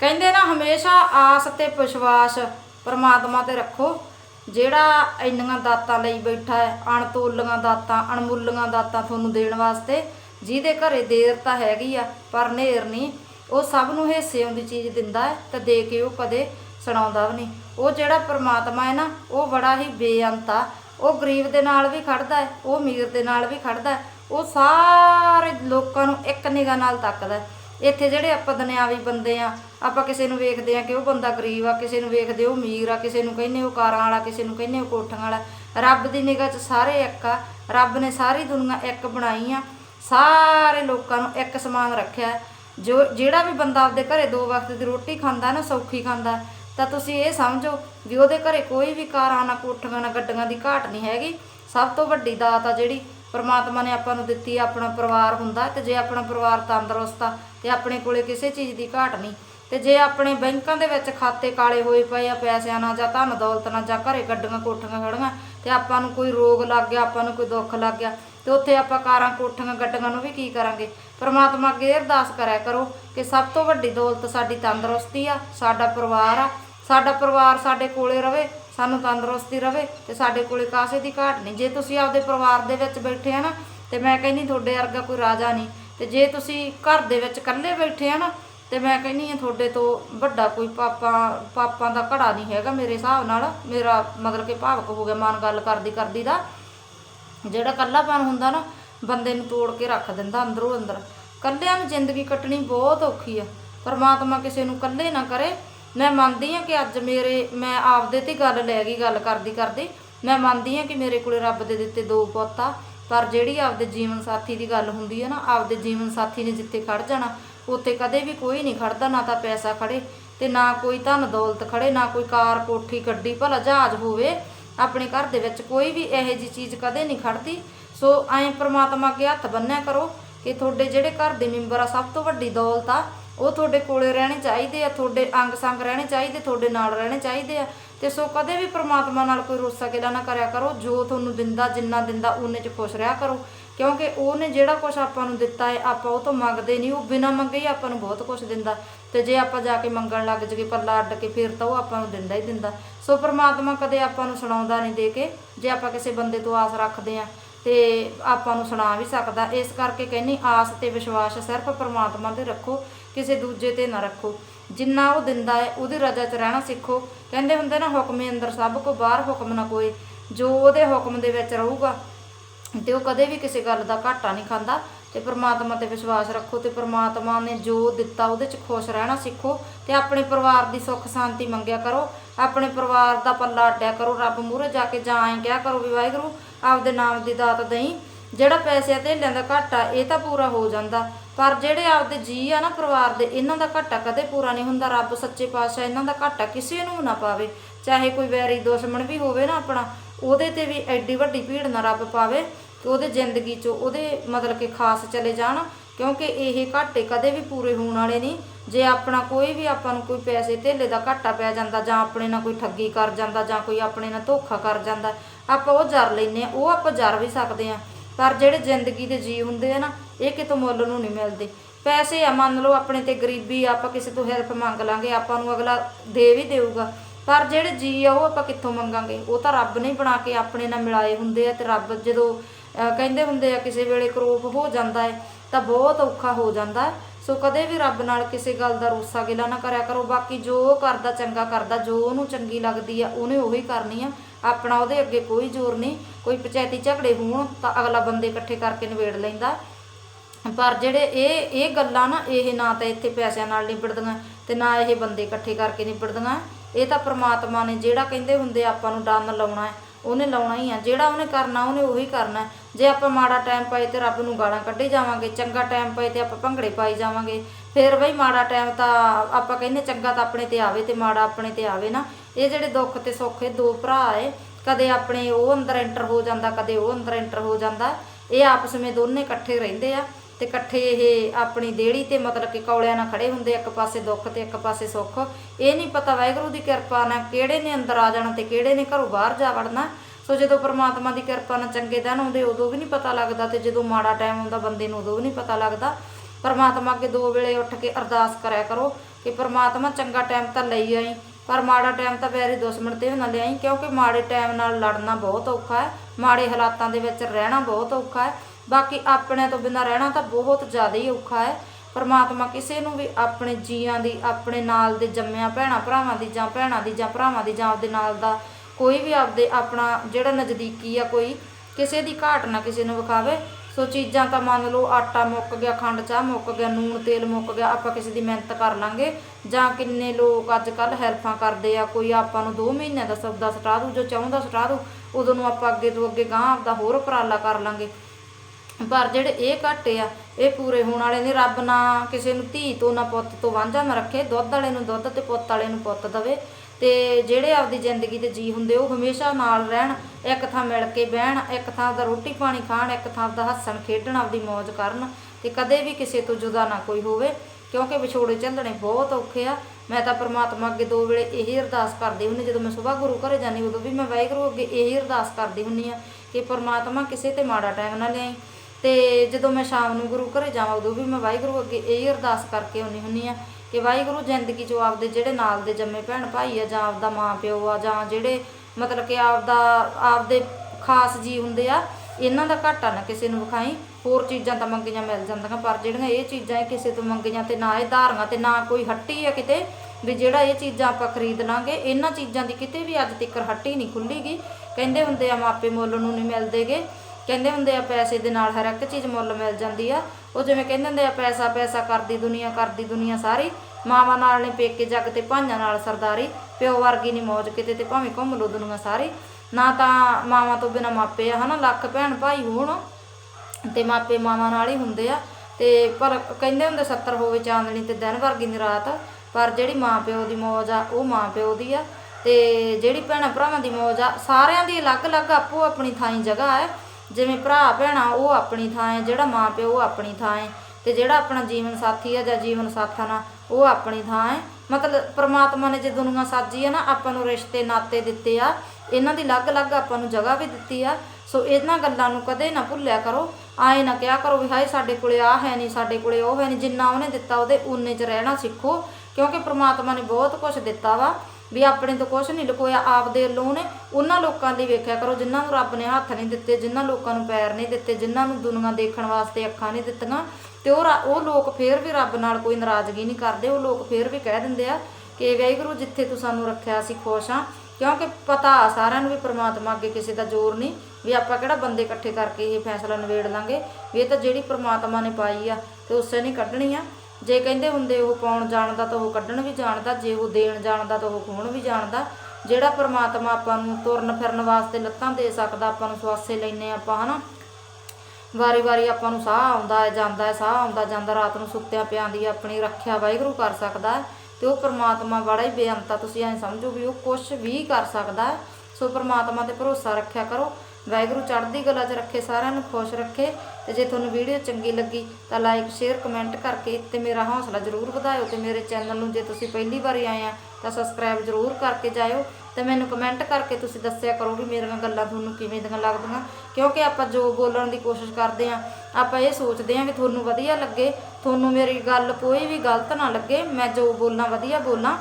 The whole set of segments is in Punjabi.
ਕਹਿੰਦੇ ਨਾ ਹਮੇਸ਼ਾ ਆਸ ਤੇ ਵਿਸ਼ਵਾਸ ਪਰਮਾਤਮਾ ਤੇ ਰੱਖੋ। ਜਿਹੜਾ ਇੰਨੀਆਂ ਦਾਤਾਂ ਲਈ ਬੈਠਾ ਹੈ, ਅਣਤੋਲੀਆਂ ਦਾਤਾਂ, ਅਣਮੁੱਲੀਆਂ ਦਾਤਾਂ ਤੁਹਾਨੂੰ ਦੇਣ ਵਾਸਤੇ, ਜਿਹਦੇ ਘਰੇ ਦੇਰ ਤਾਂ ਹੈਗੀ ਆ, ਪਰ ਨੇਰ ਨਹੀਂ, ਉਹ ਸਭ ਨੂੰ ਹਿੱਸੇ ਆਉਂਦੀ ਚੀਜ਼ ਦਿੰਦਾ ਹੈ, ਤੇ ਦੇ ਕੇ ਉਹ ਕਦੇ ਸੁਣਾਉਂਦਾ ਵੀ ਨਹੀਂ। ਉਹ ਜਿਹੜਾ ਪਰਮਾਤਮਾ ਹੈ ਨਾ, ਉਹ ਬੜਾ ਹੀ ਬੇਅੰਤ ਆ। ਉਹ ਗਰੀਬ ਦੇ ਨਾਲ ਵੀ ਖੜਦਾ ਹੈ, ਉਹ ਅਮੀਰ ਦੇ ਨਾਲ ਵੀ ਖੜਦਾ ਹੈ। ਉਹ ਸਾਰੇ ਲੋਕਾਂ ਨੂੰ ਇੱਕ ਨਿਗਾਹ ਨਾਲ ਤੱਕਦਾ ਇੱਥੇ ਜਿਹੜੇ ਆਪਾਂ ਦੁਨਿਆਵੀ ਬੰਦੇ ਆ ਆਪਾਂ ਕਿਸੇ ਨੂੰ ਵੇਖਦੇ ਆ ਕਿ ਉਹ ਬੰਦਾ ਗਰੀਬ ਆ, ਕਿਸੇ ਨੂੰ ਵੇਖਦੇ ਉਹ ਅਮੀਰ ਆ, ਕਿਸੇ ਨੂੰ ਕਹਿੰਦੇ ਉਹ ਕਾਰਾਂ ਵਾਲਾ, ਕਿਸੇ ਨੂੰ ਕਹਿੰਦੇ ਉਹ ਕੋਠਾਂ ਵਾਲਾ। ਰੱਬ ਦੀ ਨਿਗਾਹ 'ਚ ਸਾਰੇ ਇੱਕ ਆ, ਰੱਬ ਨੇ ਸਾਰੀ ਦੁਨੀਆ ਇੱਕ ਬਣਾਈ ਆ। ਸਾਰੇ ਲੋਕਾਂ ਨੂੰ ਇੱਕ ਸਮਾਨ ਰੱਖਿਆ। ਜੋ, ਜਿਹੜਾ ਵੀ ਬੰਦਾ ਆਪਦੇ ਘਰੇ ਦੋ ਵਕਤ ਦੀ ਰੋਟੀ ਖਾਂਦਾ ਨਾ, ਸੌਖੀ ਖਾਂਦਾ, ਤਾਂ ਤੁਸੀਂ ਇਹ ਸਮਝੋ ਵੀ ਉਹਦੇ ਘਰੇ ਕੋਈ ਵੀ ਕਾਰਾਂ ਨਾ ਕੋਠੀਆਂ ਨਾ ਗੱਡੀਆਂ ਦੀ ਘਾਟ ਨਹੀਂ ਹੈਗੀ। ਸਭ ਤੋਂ ਵੱਡੀ ਦਾਤ ਆ ਜਿਹੜੀ ਪਰਮਾਤਮਾ ਨੇ ਆਪਾਂ ਨੂੰ ਦਿੱਤੀ ਆਪਣਾ ਪਰਿਵਾਰ ਹੁੰਦਾ ਤੇ ਜੇ ਆਪਣਾ ਪਰਿਵਾਰ ਤੰਦਰੁਸਤ ਆ ਤੇ ਆਪਣੇ ਕੋਲੇ ਕਿਸੇ ਚੀਜ਼ ਦੀ ਘਾਟ ਨਹੀਂ। ਤੇ ਜੇ ਆਪਣੇ ਬੈਂਕਾਂ ਦੇ ਵਿੱਚ ਖਾਤੇ ਕਾਲੇ ਹੋਏ ਪਏ ਆ, ਪੈਸਿਆਂ ਨਾਲ ਜਾਂ ਧਨ ਦੌਲਤ ਨਾਲ ਜਾਂ ਘਰੇ ਗੱਡੀਆਂ ਕੋਠੀਆਂ ਖੜੀਆਂ, ਤੇ ਆਪਾਂ ਨੂੰ ਕੋਈ ਰੋਗ ਲੱਗ ਗਿਆ, ਆਪਾਂ ਨੂੰ ਕੋਈ ਦੁੱਖ ਲੱਗ ਗਿਆ, ਤੇ ਉੱਥੇ ਆਪਾਂ ਕਾਰਾਂ, ਕੋਠੀਆਂ, ਗੱਡੀਆਂ ਨੂੰ ਵੀ ਕੀ ਕਰਾਂਗੇ? ਪਰਮਾਤਮਾ ਅੱਗੇ ਅਰਦਾਸ ਕਰਿਆ ਕਰੋ ਕਿ ਸਭ ਤੋਂ ਵੱਡੀ ਦੌਲਤ ਸਾਡੀ ਤੰਦਰੁਸਤੀ ਆ, ਸਾਡਾ ਪਰਿਵਾਰ ਆ, ਸਾਡਾ ਪਰਿਵਾਰ ਸਾਡੇ ਕੋਲੇ ਰਵੇ, ਸਾਨੂੰ ਤੰਦਰੁਸਤੀ ਰਵੇ, ਤੇ ਸਾਡੇ ਕੋਲੇ ਕਾਸੇ ਦੀ ਘਾਟ ਨਹੀਂ। ਜੇ ਤੁਸੀਂ ਆਪਦੇ ਪਰਿਵਾਰ ਦੇ ਵਿੱਚ ਬੈਠੇ ਆ ਨਾ, ਤੇ ਮੈਂ ਕਹਿੰਦੀ ਤੁਹਾਡੇ ਵਰਗਾ ਕੋਈ ਰਾਜਾ ਨਹੀਂ। ਤੇ ਜੇ ਤੁਸੀਂ ਘਰ ਦੇ ਵਿੱਚ ਇਕੱਲੇ ਬੈਠੇ ਆ ਨਾ ਤੇ ਮੈਂ ਕਹਿੰਨੀ ਆ ਤੁਹਾਡੇ ਤੋਂ ਵੱਡਾ ਕੋਈ ਪਾਪਾ, ਪਾਪਾਂ ਦਾ ਘੜਾ ਨਹੀਂ ਹੈਗਾ ਮੇਰੇ ਹਿਸਾਬ ਨਾਲ। ਮੇਰਾ ਮਤਲਬ ਕਿ ਭਾਵਕ ਹੋ ਗਿਆ ਮਨ ਗੱਲ ਕਰਦੀ ਕਰਦੀ ਦਾ। ਜਿਹੜਾ ਕੱਲਾਪਨ ਹੁੰਦਾ ਨਾ, ਬੰਦੇ ਨੂੰ ਤੋੜ ਕੇ ਰੱਖ ਦਿੰਦਾ ਅੰਦਰੋਂ ਅੰਦਰ। ਕੱਲਿਆਂ ਨੂੰ ਜ਼ਿੰਦਗੀ ਕੱਟਣੀ ਬਹੁਤ ਔਖੀ ਆ। ਪਰਮਾਤਮਾ ਕਿਸੇ ਨੂੰ ਕੱਲੇ ਨਾ ਕਰੇ। ਮੈਂ ਮੰਨਦੀ ਆ ਕਿ ਅੱਜ ਮੇਰੇ, ਮੈਂ ਆਪਦੇ ਤੇ ਗੱਲ ਲੈ ਗਈ, ਗੱਲ ਕਰਦੀ ਕਰਦੀ। ਮੈਂ ਮੰਨਦੀ ਆ ਕਿ ਮੇਰੇ ਕੋਲੇ ਰੱਬ ਦੇ ਦਿੱਤੇ ਦੋ ਪੁੱਤ ਆ। ਪਰ ਜਿਹੜੀ ਆਪਦੇ ਜੀਵਨ ਸਾਥੀ ਦੀ ਗੱਲ ਹੁੰਦੀ ਹੈ ਨਾ, ਆਪਦੇ ਜੀਵਨ ਸਾਥੀ ਨੇ ਜਿੱਥੇ ਖੜ ਜਾਣਾ ਉੱਥੇ ਕਦੇ ਵੀ ਕੋਈ ਨਹੀਂ ਖੜਦਾ, ਨਾ ਤਾਂ ਪੈਸਾ ਖੜੇ ਤੇ ਨਾ ਕੋਈ ਧਨ ਦੌਲਤ ਖੜੇ, ਨਾ ਕੋਈ ਕਾਰ, ਕੋਠੀ, ਗੱਡੀ, ਭਲਾ ਜਹਾਜ਼ ਹੋਵੇ, ਆਪਣੇ ਘਰ ਦੇ ਵਿੱਚ ਕੋਈ ਵੀ ਇਹੋ ਜੀ ਚੀਜ਼ ਕਦੇ ਨਹੀਂ ਖੜਦੀ। ਸੋ ਐਂ ਪ੍ਰਮਾਤਮਾ ਅੱਗੇ ਹੱਥ ਬੰਨਿਆ ਕਰੋ ਕਿ ਤੁਹਾਡੇ ਜਿਹੜੇ ਘਰ ਦੇ ਮੈਂਬਰ ਆ, ਸਭ ਤੋਂ ਵੱਡੀ ਦੌਲਤ ਆ, ਉਹ ਤੁਹਾਡੇ ਕੋਲੇ ਰਹਿਣੇ ਚਾਹੀਦੇ ਆ, ਤੁਹਾਡੇ ਅੰਗ ਸੰਗ ਰਹਿਣੇ ਚਾਹੀਦੇ, ਤੁਹਾਡੇ ਨਾਲ ਰਹਿਣੇ ਚਾਹੀਦੇ ਆ। ਤੇ ਸੋ ਕਦੇ ਵੀ ਪ੍ਰਮਾਤਮਾ ਨਾਲ ਕੋਈ ਰੋਸਾ ਗਿਲਾ ਨਾ ਕਰਿਆ ਕਰੋ, ਜੋ ਤੁਹਾਨੂੰ ਦਿੰਦਾ, ਜਿੰਨਾ ਦਿੰਦਾ, ਉਹਨੇ ਚ ਖੁਸ਼ ਰਿਹਾ ਕਰੋ। ਕਿਉਂਕਿ ਉਹਨੇ ਜਿਹੜਾ ਕੁਝ ਆਪਾਂ ਨੂੰ ਦਿੱਤਾ ਹੈ, ਆਪਾਂ ਉਹ ਤੋਂ ਮੰਗਦੇ ਨਹੀਂ। ਉਹ ਬਿਨਾਂ ਮੰਗੇ ਹੀ ਆਪਾਂ ਨੂੰ ਬਹੁਤ ਕੁਝ ਦਿੰਦਾ। ਤੇ ਜੇ ਆਪਾਂ ਜਾ ਕੇ ਮੰਗਣ ਲੱਗ ਜਗੇ ਪੱਲਾ ਅੱਡ ਕੇ, ਫਿਰ ਤਾਂ ਉਹ ਆਪਾਂ ਨੂੰ ਦਿੰਦਾ ਹੀ ਦਿੰਦਾ। ਸੋ ਪ੍ਰਮਾਤਮਾ ਕਦੇ ਆਪਾਂ ਨੂੰ ਸੁਣਾਉਂਦਾ ਨਹੀਂ ਦੇ ਕੇ, ਜੇ ਆਪਾਂ ਕਿਸੇ ਬੰਦੇ ਤੋਂ ਆਸ ਰੱਖਦੇ ਆ ਤੇ ਆਪਾਂ ਨੂੰ ਸੁਣਾ ਵੀ ਸਕਦਾ। ਇਸ ਕਰਕੇ ਕਹਿੰਨੀ ਆਸ ਤੇ ਵਿਸ਼ਵਾਸ ਸਿਰਫ ਪ੍ਰਮਾਤਮਾ ਤੇ ਰੱਖੋ, ਕਿਸੇ ਦੂਜੇ ਤੇ ਨਾ ਰੱਖੋ। ਜਿੰਨਾ ਉਹ ਦਿੰਦਾ ਹੈ, ਉਹਦੀ ਰਜ਼ਾ 'ਚ ਰਹਿਣਾ ਸਿੱਖੋ। ਕਹਿੰਦੇ ਹੁੰਦੇ ਨਾ, ਹੁਕਮੇ ਅੰਦਰ ਸਭ ਕੋ ਬਾਹਰ ਹੁਕਮ ਨਾ ਕੋਈ। ਜੋ ਉਹਦੇ ਹੁਕਮ ਦੇ ਵਿੱਚ ਰਹੂਗਾ ਤੇ ਉਹ ਕਦੇ ਵੀ ਕਿਸੇ ਗੱਲ ਦਾ ਘਾਟਾ ਨਹੀਂ ਖਾਂਦਾ ਤੇ ਪ੍ਰਮਾਤਮਾ ਤੇ ਵਿਸ਼ਵਾਸ ਰੱਖੋ ਤੇ ਪ੍ਰਮਾਤਮਾ ਨੇ ਜੋ ਦਿੱਤਾ ਉਹਦੇ 'ਚ ਖੁਸ਼ ਰਹਿਣਾ ਸਿੱਖੋ ਤੇ ਆਪਣੇ ਪਰਿਵਾਰ ਦੀ ਸੁੱਖ ਸ਼ਾਂਤੀ ਮੰਗਿਆ ਕਰੋ, ਆਪਣੇ ਪਰਿਵਾਰ ਦਾ ਪੱਲਾ ਅੱਡਿਆ ਕਰੋ, ਰੱਬ ਮੂਹਰੇ ਜਾ ਕੇ ਜਾਂ ਐਂ ਕਿਹਾ ਕਰੋ ਵੀ ਵਾਹਿਗੁਰੂ, ਆਪਦੇ ਨਾਮ ਦੀ ਦਾਤ ਦੇਈ। ਜਿਹੜਾ ਪੈਸਿਆਂ ਧੇਲਿਆਂ ਦਾ ਘਾਟਾ, ਇਹ ਤਾਂ ਪੂਰਾ ਹੋ ਜਾਂਦਾ। ਪਰ ਜਿਹੜੇ ਆਪਦੇ ਜੀ ਆ ਨਾ ਪਰਿਵਾਰ ਦੇ, ਇਹਨਾਂ ਦਾ ਘਾਟਾ ਕਦੇ ਪੂਰਾ ਨਹੀਂ ਹੁੰਦਾ। ਰੱਬ ਸੱਚੇ ਪਾਤਸ਼ਾਹ ਇਹਨਾਂ ਦਾ ਘਾਟਾ ਕਿਸੇ ਨੂੰ ਨਾ ਪਾਵੇ। ਚਾਹੇ ਕੋਈ ਵੈਰੀ ਦੁਸ਼ਮਣ ਵੀ ਹੋਵੇ ਨਾ ਆਪਣਾ ਉਹਦੇ ਤੇ ਵੀ ਐਡੀ ਵੱਡੀ ਭੀੜ ਨਾ ਰੱਬ ਪਾਵੇ ਕਿ ਉਹਦੇ ਜ਼ਿੰਦਗੀ 'ਚੋਂ ਉਹਦੇ ਮਤਲਬ ਕਿ ਖਾਸ ਚਲੇ ਜਾਣ, ਕਿਉਂਕਿ ਇਹ ਘਾਟੇ ਕਦੇ ਵੀ ਪੂਰੇ ਹੋਣ ਵਾਲੇ ਨਹੀਂ। ਜੇ ਆਪਣਾ ਕੋਈ ਵੀ ਆਪਾਂ ਨੂੰ ਕੋਈ ਪੈਸੇ ਧੇਲੇ ਦਾ ਘਾਟਾ ਪੈ ਜਾਂਦਾ ਜਾਂ ਆਪਣੇ ਨਾਲ ਕੋਈ ਠੱਗੀ ਕਰ ਜਾਂਦਾ ਜਾਂ ਕੋਈ ਆਪਣੇ ਨਾਲ ਧੋਖਾ ਕਰ ਜਾਂਦਾ, ਆਪਾਂ ਉਹ ਜਰ ਲੈਨੇ ਆ ਉਹ ਆਪਾਂ ਜਰ ਵੀ ਸਕਦੇ ਆ ਪਰ ਜਿਹੜੇ ਜ਼ਿੰਦਗੀ ਦੇ ਜੀ ਹੁੰਦੇ ਆ ਨਾ, ਇਹ ਕਿਤੋਂ ਮੁੱਲ ਨੂੰ ਨਹੀਂ ਮਿਲਦੇ। ਪੈਸੇ ਆ ਮੰਨ ਲਓ ਆਪਣੇ ਤੇ ਗਰੀਬੀ ਆਪਾਂ ਕਿਸੇ ਤੋਂ ਹੈਲਪ ਮੰਗ ਲਾਂਗੇ, ਆਪਾਂ ਨੂੰ ਅਗਲਾ ਦੇ ਵੀ ਦੇਊਗਾ। ਪਰ ਜਿਹੜੇ ਜੀ ਆ, ਉਹ ਆਪਾਂ ਕਿੱਥੋਂ ਮੰਗਾਂਗੇ? ਉਹ ਤਾਂ ਰੱਬ ਨੇ ਬਣਾ ਕੇ ਆਪਣੇ ਨਾਲ ਮਿਲਾਏ ਹੁੰਦੇ ਆ ਤੇ ਰੱਬ ਜਦੋਂ ਕਹਿੰਦੇ ਹੁੰਦੇ ਆ ਕਿਸੇ ਵੇਲੇ ਕਰੋਪ ਹੋ ਜਾਂਦਾ ਹੈ, ਤਾਂ ਬਹੁਤ ਔਖਾ ਹੋ ਜਾਂਦਾ ਹੈ। ਸੋ ਕਦੇ ਵੀ ਰੱਬ ਨਾਲ ਕਿਸੇ ਗੱਲ ਦਾ ਰੋਸਾ ਗਿਲਾ ਨਾ ਕਰਿਆ ਕਰੋ। ਬਾਕੀ ਜੋ ਕਰਦਾ ਚੰਗਾ ਕਰਦਾ, ਜੋ ਉਹਨੂੰ ਚੰਗੀ ਲੱਗਦੀ ਆ, ਉਹਨੇ ਉਹੀ ਕਰਨੀ ਆ। ਆਪਣਾ ਉਹਦੇ ਅੱਗੇ ਕੋਈ ਜ਼ੋਰ ਨਹੀਂ। ਕੋਈ ਪੰਚਾਇਤੀ ਝਗੜੇ ਹੋਣ, ਤਾਂ ਅਗਲਾ ਬੰਦੇ ਇਕੱਠੇ ਕਰਕੇ ਨਿਬੇੜ ਲੈਂਦਾ। ਪਰ ਜਿਹੜੇ ਇਹ ਇਹ ਗੱਲਾਂ ਨਾ, ਇਹ ਨਾ ਤਾਂ ਇੱਥੇ ਪੈਸਿਆਂ ਨਾਲ ਨਿਬੜਦੀਆਂ ਤੇ ਨਾ ਇਹ ਬੰਦੇ ਇਕੱਠੇ ਕਰਕੇ ਨਿਬੜਦੀਆਂ। ਇਹ ਤਾਂ ਪ੍ਰਮਾਤਮਾ ਨੇ ਜਿਹੜਾ ਕਹਿੰਦੇ ਹੁੰਦੇ ਆਪਾਂ ਨੂੰ ਡੰਨ ਲਾਉਣਾ ਹੈ, ਉਹਨੇ ਲਾਉਣਾ ਹੀ ਆ। ਜਿਹੜਾ ਉਹਨੇ ਕਰਨਾ, ਉਹਨੇ ਉਹੀ ਕਰਨਾ ਜੇ ਆਪਾਂ ਮਾੜਾ ਟਾਈਮ ਪਾਏ ਤੇ ਰੱਬ ਨੂੰ ਗਾਲਾਂ ਕੱਢੀ ਜਾਵਾਂਗੇ, ਚੰਗਾ ਟਾਈਮ ਪਾਏ ਤੇ ਆਪਾਂ ਭੰਗੜੇ ਪਾਈ ਜਾਵਾਂਗੇ, ਫਿਰ ਬਈ ਮਾੜਾ ਟਾਈਮ ਤਾਂ ਆਪਾਂ ਕਹਿੰਦੇ ਚੰਗਾ ਤਾਂ ਆਪਣੇ ਤੇ ਆਵੇ ਤੇ ਮਾੜਾ ਆਪਣੇ ਤੇ ਆਵੇ ਨਾ। ਇਹ ਜਿਹੜੇ ਦੁੱਖ ਤੇ ਸੁੱਖ ਇਹ ਦੋ ਭਰਾ ਏ ਕਦੇ ਆਪਣੇ ਉਹ ਅੰਦਰ ਐਂਟਰ ਹੋ ਜਾਂਦਾ, ਕਦੇ ਉਹ ਅੰਦਰ ਐਂਟਰ ਹੋ ਜਾਂਦਾ। ਇਹ ਆਪਸ ਵਿੱਚ ਦੋਨੇ ਇਕੱਠੇ ਰਹਿੰਦੇ ਆ। ਤੇ ਇਕੱਠੇ ਇਹ ਆਪਣੀ ਦੇੜੀ ਤੇ ਮਤਲਬ ਕਿ ਕੌਲਿਆਂ ਨਾਲ ਖੜੇ ਹੁੰਦੇ, ਇੱਕ ਪਾਸੇ ਦੁੱਖ ਤੇ ਇੱਕ ਪਾਸੇ ਸੁੱਖ। ਇਹ ਨਹੀਂ ਪਤਾ ਵਾਹਿਗੁਰੂ ਦੀ ਕਿਰਪਾ ਨਾਲ ਕਿਹੜੇ ਨੇ ਅੰਦਰ ਆ ਜਾਣਾ ਤੇ ਕਿਹੜੇ ਨੇ ਘਰੋਂ ਬਾਹਰ ਜਾ ਵੜਨਾ। ਸੋ ਜਦੋਂ ਪ੍ਰਮਾਤਮਾ ਦੀ ਕਿਰਪਾ ਨਾਲ ਚੰਗੇ ਦਿਨ ਆਉਂਦੇ, ਉਦੋਂ ਵੀ ਨਹੀਂ ਪਤਾ ਲੱਗਦਾ ਤੇ ਜਦੋਂ ਮਾੜਾ ਟਾਈਮ ਆਉਂਦਾ ਬੰਦੇ ਨੂੰ ਉਦੋਂ ਵੀ ਨਹੀਂ ਪਤਾ ਲੱਗਦਾ। ਪਰਮਾਤਮਾ ਅੱਗੇ ਦੋ ਵੇਲੇ ਉੱਠ ਕੇ ਅਰਦਾਸ ਕਰਿਆ ਕਰੋ ਕਿ ਪਰਮਾਤਮਾ ਚੰਗਾ ਟਾਈਮ ਤਾਂ ਲਈ ਆਈ, ਪਰ ਮਾੜਾ ਟਾਈਮ ਤਾਂ ਵੈਰੀ ਦੁਸ਼ਮਣ ਤੇ ਵੀ ਨਾ ਲਿਆਈ, ਕਿਉਂਕਿ ਮਾੜੇ ਟਾਈਮ ਨਾਲ ਲੜਨਾ ਬਹੁਤ ਔਖਾ ਹੈ। ਮਾੜੇ ਹਾਲਾਤਾਂ ਦੇ ਵਿੱਚ ਰਹਿਣਾ ਬਹੁਤ ਔਖਾ ਹੈ। ਬਾਕੀ ਆਪਣੇ ਤੋਂ ਬਿਨਾਂ ਰਹਿਣਾ ਤਾਂ ਬਹੁਤ ਜ਼ਿਆਦਾ ਹੀ ਔਖਾ ਹੈ। ਪਰਮਾਤਮਾ ਕਿਸੇ ਨੂੰ ਵੀ ਆਪਣੇ ਜੀਆਂ ਦੀ, ਆਪਣੇ ਨਾਲ ਦੇ ਜੰਮਿਆਂ ਭੈਣਾ ਭਰਾਵਾਂ ਦੀ ਜਾਂ ਭੈਣਾਂ ਦੀ ਜਾਂ ਭਰਾਵਾਂ ਦੀ ਜਾਂ ਆਪਦੇ ਨਾਲ ਦਾ ਕੋਈ ਵੀ ਆਪਦੇ ਆਪਣਾ ਜਿਹੜਾ ਨਜ਼ਦੀਕੀ ਆ ਕੋਈ, ਕਿਸੇ ਦੀ ਘਾਟ ਨਾ ਕਿਸੇ ਨੂੰ ਵਿਖਾਵੇ। ਸੋ ਚੀਜ਼ਾਂ ਤਾਂ ਮੰਨ ਲਓ ਆਟਾ ਮੁੱਕ ਗਿਆ, ਖੰਡ ਚਾਹ ਮੁੱਕ ਗਿਆ, ਨੂਣ ਤੇਲ ਮੁੱਕ ਗਿਆ, ਆਪਾਂ ਕਿਸੇ ਦੀ ਮਿਹਨਤ ਕਰ ਲਾਂਗੇ। ਜਾਂ ਕਿੰਨੇ ਲੋਕ ਅੱਜ ਕੱਲ ਹੈਲਪਾਂ ਕਰਦੇ ਆ, ਕੋਈ ਆਪਾਂ ਨੂੰ 2 ਮਹੀਨਿਆਂ ਦਾ ਸੌਦਾ ਸਟਾ ਦੂ ਜੋ ਚਾਹੁੰਦਾ ਸਟਾ ਦੂ ਉਦੋਂ ਨੂੰ ਆਪਾਂ ਅੱਗੇ ਤੋਂ ਅੱਗੇ ਗਾਂ ਆਪਦਾ ਹੋਰ ਉਪਰਾਲਾ ਕਰ ਲਾਂਗੇ। ਪਰ ਜਿਹੜੇ ਇਹ ਘਾਟੇ ਆ, ਇਹ ਪੂਰੇ ਹੋਣ ਵਾਲੇ ਨੇ। ਰੱਬ ਨਾ ਕਿਸੇ ਨੂੰ ਧੀ ਤੋਂ, ਨਾ ਪੁੱਤ ਤੋਂ ਵਾਂਝਾ ਨਾ ਰੱਖੇ। ਦੁੱਧ ਵਾਲੇ ਨੂੰ ਦੁੱਧ ਤੇ ਪੁੱਤ ਵਾਲੇ ਨੂੰ ਪੁੱਤ ਦਵੇ। ਤੇ ਜਿਹੜੇ ਆਪਦੀ ਜ਼ਿੰਦਗੀ ਦੇ ਜੀ ਹੁੰਦੇ, ਉਹ ਹਮੇਸ਼ਾ ਨਾਲ ਰਹਿਣ, ਇੱਕ ਥਾਂ ਮਿਲ ਕੇ ਬਹਿਣ, ਇੱਕ ਥਾਂ ਦਾ ਰੋਟੀ ਪਾਣੀ ਖਾਣ, ਇੱਕ ਥਾਂ ਦਾ ਹੱਸਣ, ਖੇਡਣ, ਆਪਦੀ ਮौज ਕਰਨ। ਤੇ ਕਦੇ ਵੀ ਕਿਸੇ ਤੋਂ ਜੁਦਾ ਨਾ ਕੋਈ ਹੋਵੇ, ਕਿਉਂਕਿ ਵਿਛੋੜੇ ਝੱਲਣੇ ਬਹੁਤ ਔਖੇ ਆ। ਮੈਂ ਤਾਂ ਪ੍ਰਮਾਤਮਾ ਅੱਗੇ ਦੋ ਵੇਲੇ ਇਹੀ ਅਰਦਾਸ ਕਰਦੀ ਹੁੰਦੀ, ਜਦੋਂ ਮੈਂ ਸਵੇਰ ਗੁਰੂ ਘਰੇ ਜਾਂਦੀ, ਉਦੋਂ ਵੀ ਮੈਂ ਵਾਹਿਗੁਰੂ ਅੱਗੇ ਇਹੀ ਅਰਦਾਸ ਕਰਦੀ ਹੁੰਦੀ ਆ ਕਿ ਪ੍ਰਮਾਤਮਾ ਕਿਸੇ ਤੇ ਮਾੜਾ ਟਾਈਮ ਨਾ ਲਿਆਈ। ਤੇ ਜਦੋਂ ਮੈਂ ਸ਼ਾਮ ਨੂੰ ਗੁਰੂ ਘਰੇ ਜਾਵਾਂ, ਉਦੋਂ ਵੀ ਮੈਂ ਵਾਹਿਗੁਰੂ ਅੱਗੇ ਇਹੀ ਅਰਦਾਸ ਕਰਕੇ ਆਉਂਦੀ ਹੁੰਦੀ ਆ ਕਿ ਵਾਹਿਗੁਰੂ ਜ਼ਿੰਦਗੀ 'ਚ ਆਪਦੇ ਜਿਹੜੇ ਨਾਲ ਦੇ ਜੰਮੇ ਭੈਣ ਭਾਈ ਆ, ਜਾਂ ਆਪਦਾ ਮਾਂ ਪਿਓ ਆ, ਜਾਂ ਜਿਹੜੇ ਮਤਲਬ ਕਿ ਆਪਦਾ, ਆਪਦੇ ਖਾਸ ਜੀ ਹੁੰਦੇ ਆ, ਇਹਨਾਂ ਦਾ ਘਾਟਾ ਨਾ ਕਿਸੇ ਨੂੰ ਵਿਖਾਈ। ਹੋਰ ਚੀਜ਼ਾਂ ਤਾਂ ਮੰਗੀਆਂ ਮਿਲ ਜਾਂਦੀਆਂ, ਪਰ ਜਿਹੜੀਆਂ ਇਹ ਚੀਜ਼ਾਂ ਇਹ ਕਿਸੇ ਤੋਂ ਮੰਗੀਆਂ ਤੇ ਨਾ ਇਹ ਧਾਰੀਆਂ ਤੇ ਨਾ ਕੋਈ ਹੱਟੀ ਆ ਕਿਤੇ, ਵੀ ਜਿਹੜਾ ਇਹ ਚੀਜ਼ਾਂ ਆਪਾਂ ਖਰੀਦ ਲਾਂਗੇ, ਇਹਨਾਂ ਚੀਜ਼ਾਂ ਦੀ ਕਿਤੇ ਵੀ ਅੱਜ ਤੱਕ ਹੱਟੀ ਨਹੀਂ ਖੁੱਲੀਗੀ ਕਹਿੰਦੇ ਹੁੰਦੇ ਆ, ਮਾਪੇ ਮੁੱਲ ਨੂੰ ਨਹੀਂ ਮਿਲਦੇਗੇ। ਕਹਿੰਦੇ ਹੁੰਦੇ ਆ ਪੈਸੇ ਦੇ ਨਾਲ ਹਰ ਇੱਕ ਚੀਜ਼ ਮੁੱਲ ਮਿਲ ਜਾਂਦੀ ਆ। ਉਹ ਜਿਵੇਂ ਕਹਿੰਦੇ ਹੁੰਦੇ ਆ, ਪੈਸਾ ਪੈਸਾ ਕਰਦੀ ਦੁਨੀਆ ਕਰਦੀ ਦੁਨੀਆ ਸਾਰੀ। ਮਾਵਾਂ ਨਾਲ ਨੇ, ਪੇਕੇ ਜੱਗ ਤੇ ਭਾਈਆਂ ਨਾਲ ਸਰਦਾਰੀ। ਪਿਓ ਵਰਗੀ ਨਹੀਂ ਮੌਜ ਕਿਤੇ ਤੇ ਭਾਵੇਂ ਘੁੰਮ ਲੋ ਦੁਨੀਆ ਸਾਰੀ। ਨਾ ਤਾਂ ਮਾਵਾਂ ਤੋਂ ਬਿਨਾ ਮਾਪੇ ਆ ਹਨਾ, ਲੱਖ ਭੈਣ ਭਾਈ ਹੋਣ। ਤੇ ਮਾਪੇ ਮਾਵਾਂ ਨਾਲ ਹੀ ਹੁੰਦੇ ਆ। ਤੇ ਪਰ ਕਹਿੰਦੇ ਹੁੰਦੇ 70 ਹੋਵੇ ਚਾਂਦਣੀ ਤੇ ਦਿਨ ਵਰਗੀ ਦੀ ਰਾਤ। ਪਰ ਜਿਹੜੀ ਮਾਂ ਪਿਓ ਦੀ ਮੌਜ ਆ, ਉਹ ਮਾਂ ਪਿਓ ਦੀ ਆ। ਤੇ ਜਿਹੜੀ ਭੈਣਾਂ ਭਰਾਵਾਂ ਦੀ ਮੌਜ ਆ, ਸਾਰਿਆਂ ਦੀ ਅਲੱਗ-ਅਲੱਗ ਆਪੋ ਆਪਣੀ ਥਾਈਂ ਜਗ੍ਹਾ ਹੈ ਜਿਵੇਂ ਭਰਾ ਭੈਣਾਂ, ਉਹ ਆਪਣੀ ਥਾਂ ਹੈ, ਜਿਹੜਾ ਮਾਂ ਪਿਓ ਉਹ ਆਪਣੀ ਥਾਂ ਹੈ ਤੇ ਜਿਹੜਾ ਆਪਣਾ ਜੀਵਨ ਸਾਥੀ ਆ ਜਾਂ ਜੀਵਨ ਸਾਥਾ ਨਾ ਉਹ ਆਪਣੀ ਥਾਂ ਹੈ। ਮਤਲਬ ਪ੍ਰਮਾਤਮਾ ਨੇ ਜੇ ਦੁਨੀਆ ਸਾਜੀ ਹੈ ਨਾ, ਆਪਾਂ ਨੂੰ ਰਿਸ਼ਤੇ, ਨਾਤੇ ਦਿੱਤੇ ਆ, ਇਹਨਾਂ ਦੀ ਅਲੱਗ-ਅਲੱਗ ਆਪਾਂ ਨੂੰ ਜਗ੍ਹਾ ਵੀ ਦਿੱਤੀ ਆ। ਸੋ ਇਹਨਾਂ ਗੱਲਾਂ ਨੂੰ ਕਦੇ ਨਾ ਭੁੱਲਿਆ ਕਰੋ। ਆਏ ਨਾ ਕਿਹਾ ਕਰੋ ਵੀ ਹਾਏ, ਸਾਡੇ ਕੋਲੇ ਆ ਹੈ ਨਹੀਂ, ਸਾਡੇ ਕੋਲੇ ਉਹ ਹੈ ਨਹੀਂ, ਜਿੰਨਾ ਉਹਨੇ ਦਿੱਤਾ ਉਹਦੇ ਉਨੇ 'ਚ ਰਹਿਣਾ ਸਿੱਖੋ, ਕਿਉਂਕਿ ਪ੍ਰਮਾਤਮਾ ਨੇ ਬਹੁਤ ਕੁਝ ਦਿੱਤਾ ਵਾ। ਵੀ ਆਪਣੇ ਤੋਂ ਕੁਝ ਨਹੀਂ ਲੁਕੋਇਆ, ਆਪਦੇ ਵੱਲੋਂ ਨੇ ਉਹਨਾਂ ਲੋਕਾਂ ਦੀ ਵੇਖਿਆ ਕਰੋ, ਜਿਨ੍ਹਾਂ ਨੂੰ ਰੱਬ ਨੇ ਹੱਥ ਨਹੀਂ ਦਿੱਤੇ, ਜਿਨ੍ਹਾਂ ਲੋਕਾਂ ਨੂੰ ਪੈਰ ਨਹੀਂ ਦਿੱਤੇ, ਜਿਨ੍ਹਾਂ ਨੂੰ ਦੁਨੀਆ ਦੇਖਣ ਵਾਸਤੇ ਅੱਖਾਂ ਨਹੀਂ ਦਿੱਤੀਆਂ, ਤੇ ਉਹ ਰਾ- ਉਹ ਲੋਕ ਫੇਰ ਵੀ ਰੱਬ ਨਾਲ ਕੋਈ ਨਾਰਾਜ਼ਗੀ ਨਹੀਂ ਕਰਦੇ, ਉਹ ਲੋਕ ਫੇਰ ਵੀ ਕਹਿ ਦਿੰਦੇ ਆ ਕਿ ਵਾਹਿਗੁਰੂ ਜਿੱਥੇ ਤੂੰ ਸਾਨੂੰ ਰੱਖਿਆ ਅਸੀਂ ਖੁਸ਼ ਹਾਂ, ਕਿਉਂਕਿ ਪਤਾ ਆ ਸਾਰਿਆਂ ਨੂੰ ਵੀ ਪ੍ਰਮਾਤਮਾ ਅੱਗੇ ਕਿਸੇ ਦਾ ਜ਼ੋਰ ਨਹੀਂ, ਵੀ ਆਪਾਂ ਕਿਹੜਾ ਬੰਦੇ ਇਕੱਠੇ ਕਰਕੇ ਇਹ ਫੈਸਲਾ ਨਿਬੇੜ ਲਾਂਗੇ, ਵੀ ਇਹ ਤਾਂ ਜਿਹੜੀ ਪ੍ਰਮਾਤਮਾ ਨੇ ਪਾਈ ਆ, ਤੇ ਉਸੇ ਨੇ ਕੱਢਣੀ ਆ। ਜੇ ਕਹਿੰਦੇ ਹੁੰਦੇ ਉਹ ਪਾਉਣ ਜਾਣਦਾ ਤਾਂ ਉਹ ਕੱਢਣ ਵੀ ਜਾਣਦਾ, ਜੇ ਉਹ ਦੇਣ ਜਾਣਦਾ ਤਾਂ ਉਹ ਖੋਣ ਵੀ ਜਾਣਦਾ। ਜਿਹੜਾ ਪ੍ਰਮਾਤਮਾ ਆਪਾਂ ਨੂੰ ਤੁਰਨ ਫਿਰਨ ਵਾਸਤੇ ਲੱਤਾਂ ਦੇ ਸਕਦਾ, ਆਪਾਂ ਨੂੰ ਸਵਾਸੇ ਲੈਨੇ ਆਪਾਂ, ਹਨਾ? ਵਾਰੀ-ਵਾਰੀ ਆਪਾਂ ਨੂੰ ਸਾਹ ਆਉਂਦਾ ਹੈ, ਜਾਂਦਾ ਹੈ, ਸਾਹ ਆਉਂਦਾ ਜਾਂਦਾ, ਰਾਤ ਨੂੰ ਸੁੱਤਿਆਂ ਪਿਆਂ ਦੀ ਆਪਣੀ ਰੱਖਿਆ ਵਾਹਿਗੁਰੂ ਕਰ ਸਕਦਾ ਹੈ ਤੇ ਉਹ ਪ੍ਰਮਾਤਮਾ ਬੜਾ ਹੀ ਬੇਅੰਤ ਆ, ਤੁਸੀਂ ਐਂ ਸਮਝੋ ਵੀ ਉਹ ਕੁਝ ਵੀ ਕਰ ਸਕਦਾ ਸੋ ਪ੍ਰਮਾਤਮਾ ਤੇ ਭਰੋਸਾ ਰੱਖਿਆ ਕਰੋ। ਵਾਹਿਗੁਰੂ ਚੜ੍ਹਦੀ ਕਲਾ 'ਚ ਰੱਖੇ, ਸਾਰਿਆਂ ਨੂੰ ਖੁਸ਼ ਰੱਖੇ ਤੇ ਜੇ ਤੁਹਾਨੂੰ ਵੀਡੀਓ ਚੰਗੀ ਲੱਗੀ ਤਾਂ ਲਾਈਕ ਸ਼ੇਅਰ ਕਮੈਂਟ ਕਰਕੇ ਤੇ ਮੇਰਾ ਹੌਸਲਾ ਜ਼ਰੂਰ ਵਧਾਇਓ ਤੇ ਮੇਰੇ ਚੈਨਲ ਨੂੰ ਜੇ ਤੁਸੀਂ ਪਹਿਲੀ ਵਾਰੀ ਆਏ ਆ ਤਾਂ ਸਬਸਕ੍ਰਾਈਬ ਜ਼ਰੂਰ ਕਰਕੇ ਜਾਇਓ ਤੇ ਮੈਨੂੰ ਕਮੈਂਟ ਕਰਕੇ ਤੁਸੀਂ ਦੱਸਿਆ ਕਰੋ ਵੀ ਮੇਰੀਆਂ ਗੱਲਾਂ ਤੁਹਾਨੂੰ ਕਿਵੇਂ ਦੀਆਂ ਲੱਗਦੀਆਂ। ਕਿਉਂਕਿ ਆਪਾਂ ਜੋ ਬੋਲਣ ਦੀ ਕੋਸ਼ਿਸ਼ ਕਰਦੇ ਆ, ਆਪਾਂ ਇਹ ਸੋਚਦੇ ਆ ਵੀ ਤੁਹਾਨੂੰ ਵਧੀਆ ਲੱਗੇ, ਤੁਹਾਨੂੰ ਮੇਰੀ ਗੱਲ ਕੋਈ ਵੀ ਗਲਤ ਨਾ ਲੱਗੇ, ਮੈਂ ਜੋ ਬੋਲਾਂ ਵਧੀਆ ਬੋਲਾਂ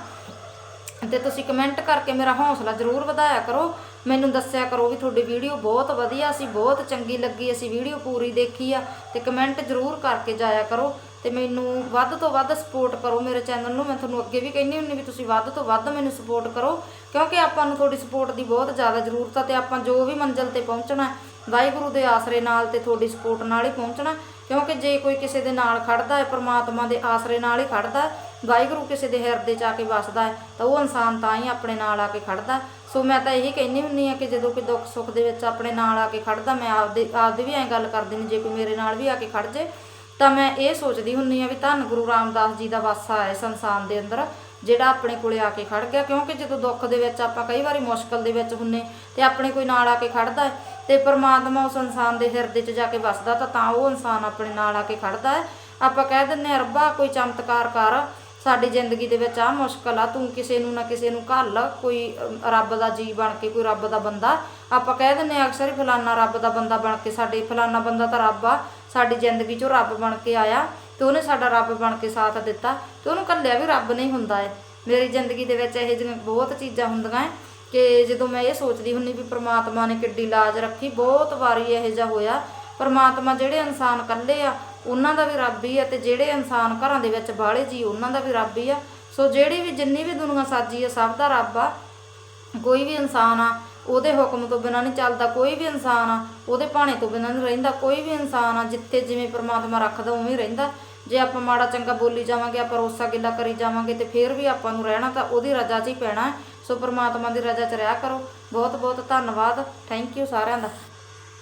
ਤੇ ਤੁਸੀਂ ਕਮੈਂਟ ਕਰਕੇ ਮੇਰਾ ਹੌਸਲਾ ਜ਼ਰੂਰ ਵਧਾਇਆ ਕਰੋ ਮੈਨੂੰ ਦੱਸਿਆ ਕਰੋ ਵੀ ਤੁਹਾਡੀ ਵੀਡੀਓ ਬਹੁਤ ਵਧੀਆ ਸੀ, ਬਹੁਤ ਚੰਗੀ ਲੱਗੀ, ਅਸੀਂ ਵੀਡੀਓ ਪੂਰੀ ਦੇਖੀ ਆ ਤੇ ਕਮੈਂਟ ਜ਼ਰੂਰ ਕਰਕੇ ਜਾਇਆ ਕਰੋ ਤੇ ਮੈਨੂੰ ਵੱਧ ਤੋਂ ਵੱਧ ਸਪੋਰਟ ਕਰੋ ਮੇਰੇ ਚੈਨਲ ਨੂੰ। ਮੈਂ ਤੁਹਾਨੂੰ ਅੱਗੇ ਵੀ ਕਹਿੰਦੀ ਹੁੰਦੀ ਵੀ ਤੁਸੀਂ ਵੱਧ ਤੋਂ ਵੱਧ ਮੈਨੂੰ ਸਪੋਰਟ ਕਰੋ, ਕਿਉਂਕਿ ਆਪਾਂ ਨੂੰ ਤੁਹਾਡੀ ਸਪੋਰਟ ਦੀ ਬਹੁਤ ਜ਼ਿਆਦਾ ਜ਼ਰੂਰਤ ਆ ਤੇ ਆਪਾਂ ਜੋ ਵੀ ਮੰਜ਼ਿਲ ਤੇ ਪਹੁੰਚਣਾ, ਵਾਹਿਗੁਰੂ ਦੇ ਆਸਰੇ ਨਾਲ ਤੇ ਤੁਹਾਡੀ ਸਪੋਰਟ ਨਾਲ ਹੀ ਪਹੁੰਚਣਾ, ਕਿਉਂਕਿ ਜੇ ਕੋਈ ਕਿਸੇ ਦੇ ਨਾਲ ਖੜਦਾ ਹੈ, ਪਰਮਾਤਮਾ ਦੇ ਆਸਰੇ ਨਾਲ ਹੀ ਖੜਦਾ ਹੈ ਵਾਹਿਗੁਰੂ ਕਿਸੇ ਦੇ ਹਿਰਦੇ 'ਚ ਆ ਕੇ ਵੱਸਦਾ ਹੈ, ਤਾਂ ਉਹ ਇਨਸਾਨ ਤਾਂ ਹੀ ਆਪਣੇ ਨਾਲ ਆ ਕੇ ਖੜਦਾ ਸੋ ਮੈਂ ਤਾਂ ਇਹੀ ਕਹਿੰਦੀ ਹੁੰਨੀ ਆ ਕਿ ਜਦੋਂ ਕੋਈ ਦੁੱਖ ਸੁੱਖ ਦੇ ਵਿੱਚ ਆਪਣੇ ਨਾਲ ਆ ਕੇ ਖੜਦਾ, ਮੈਂ ਆਪਦੇ ਆਪਦੇ ਵੀ ਐਂ ਗੱਲ ਕਰਦੀ ਨੇ ਜੇ ਕੋਈ ਮੇਰੇ ਨਾਲ ਵੀ ਆ ਕੇ ਖੜ ਜੇ, ਤਾਂ ਮੈਂ ਇਹ ਸੋਚਦੀ ਹੁੰਨੀ ਆ ਵੀ ਧੰਨ ਗੁਰੂ ਰਾਮਦਾਸ ਜੀ ਦਾ ਵਾਸਾ ਹੈ ਸੰਸਾਰ ਦੇ ਅੰਦਰ, ਜਿਹੜਾ ਆਪਣੇ ਕੋਲੇ ਆ ਕੇ ਖੜ ਗਿਆ। ਕਿਉਂਕਿ ਜਦੋਂ ਦੁੱਖ ਦੇ ਵਿੱਚ ਆਪਾਂ ਕਈ ਵਾਰੀ ਮੁਸ਼ਕਲ ਦੇ ਵਿੱਚ ਹੁੰਨੇ ਤੇ ਆਪਣੇ ਕੋਈ ਨਾਲ ਆ ਕੇ ਖੜਦਾ ਹੈ ਤੇ ਪ੍ਰਮਾਤਮਾ ਉਸ ਇਨਸਾਨ ਦੇ ਹਿਰਦੇ 'ਚ ਜਾ ਕੇ ਵੱਸਦਾ, ਤਾਂ ਤਾਂ ਉਹ ਇਨਸਾਨ ਆਪਣੇ ਨਾਲ ਆ ਕੇ ਖੜਦਾ ਹੈ। ਆਪਾਂ ਕਹਿ ਦਿੰਨੇ ਆ ਰੱਬਾ, ਕੋਈ ਚਮਤਕਾਰ ਕਰ ਸਾਡੀ ਜ਼ਿੰਦਗੀ ਦੇ ਵਿੱਚ ਆ ਮੁਸ਼ਕਲ ਆ, ਤੂੰ ਕਿਸੇ ਨੂੰ ਨਾ ਕਿਸੇ ਨੂੰ ਘੱਲ, ਕੋਈ ਰੱਬ ਦਾ ਜੀ ਬਣ ਕੇ, ਕੋਈ ਰੱਬ ਦਾ ਬੰਦਾ। ਆਪਾਂ ਕਹਿ ਦਿੰਨੇ ਆ ਅਕਸਰ ਫਲਾਨਾ ਰੱਬ ਦਾ ਬੰਦਾ ਬਣ ਕੇ ਸਾਡੇ, ਫਲਾਨਾ ਬੰਦਾ ਤਾਂ ਰੱਬ ਆ, ਸਾਡੀ ਜ਼ਿੰਦਗੀ 'ਚੋਂ ਰੱਬ ਬਣ ਕੇ ਆਇਆ, ਤੇ ਉਹਨੇ ਸਾਡਾ ਰੱਬ ਬਣ ਕੇ ਸਾਥ ਦਿੱਤਾ, ਤੇ ਉਹਨੂੰ ਕੱਲਿਆ ਵੀ ਰੱਬ ਨਹੀਂ ਹੁੰਦਾ ਏ। ਮੇਰੀ ਜ਼ਿੰਦਗੀ ਦੇ ਵਿੱਚ ਇਹੋ ਜਿਹੀਆਂ ਬਹੁਤ ਚੀਜ਼ਾਂ ਹੁੰਦੀਆਂ ਏ, ਕਿ ਜਦੋਂ ਮੈਂ ਇਹ ਸੋਚਦੀ ਹੁੰਨੀ ਵੀ ਪ੍ਰਮਾਤਮਾ ਨੇ ਕਿੱਡੀ ਲਾਜ ਰੱਖੀ, ਬਹੁਤ ਵਾਰੀ ਇਹੋ ਜਿਹਾ ਹੋਇਆ। ਪਰਮਾਤਮਾ ਜਿਹੜੇ ਇਨਸਾਨ ਇਕੱਲੇ ਆ ਉਹਨਾਂ ਦਾ ਵੀ ਰੱਬ ਹੀ ਆ ਤੇ ਜਿਹੜੇ ਇਨਸਾਨ ਘਰਾਂ ਦੇ ਵਿੱਚ ਬਾਹਲੇ ਜੀ, ਉਹਨਾਂ ਦਾ ਵੀ ਰੱਬ ਹੀ ਆ। ਸੋ ਜਿਹੜੀ ਵੀ ਜਿੰਨੀ ਵੀ ਦੁਨੀਆ ਸਾਜੀ ਆ, ਸਭ ਦਾ ਰੱਬ ਆ। ਕੋਈ ਵੀ ਇਨਸਾਨ ਆ, ਉਹਦੇ ਹੁਕਮ ਤੋਂ ਬਿਨਾਂ ਨਹੀਂ ਚੱਲਦਾ। ਕੋਈ ਵੀ ਇਨਸਾਨ ਆ, ਉਹਦੇ ਭਾਣੇ ਤੋਂ ਬਿਨਾਂ ਨਹੀਂ ਰਹਿੰਦਾ। ਕੋਈ ਵੀ ਇਨਸਾਨ ਆ, ਜਿੱਥੇ ਜਿਵੇਂ ਪ੍ਰਮਾਤਮਾ ਰੱਖਦਾ, ਉਵੇਂ ਹੀ ਰਹਿੰਦਾ। ਜੇ ਆਪਾਂ ਮਾੜਾ ਚੰਗਾ ਬੋਲੀ ਜਾਵਾਂਗੇ, ਆਪਾਂ ਰੋਸਾ ਗਿੱਲਾ ਕਰੀ ਜਾਵਾਂਗੇ ਤੇ ਫਿਰ ਵੀ ਆਪਾਂ ਨੂੰ ਰਹਿਣਾ ਤਾਂ ਉਹਦੀ ਰਜ਼ਾ 'ਚ ਹੀ ਪੈਣਾ ਹੈ। ਸੋ ਪ੍ਰਮਾਤਮਾ ਦੀ ਰਜ਼ਾ 'ਚ ਰਿਹਾ ਕਰੋ। ਬਹੁਤ ਬਹੁਤ ਧੰਨਵਾਦ। ਥੈਂਕ ਯੂ ਸਾਰਿਆਂ ਦਾ।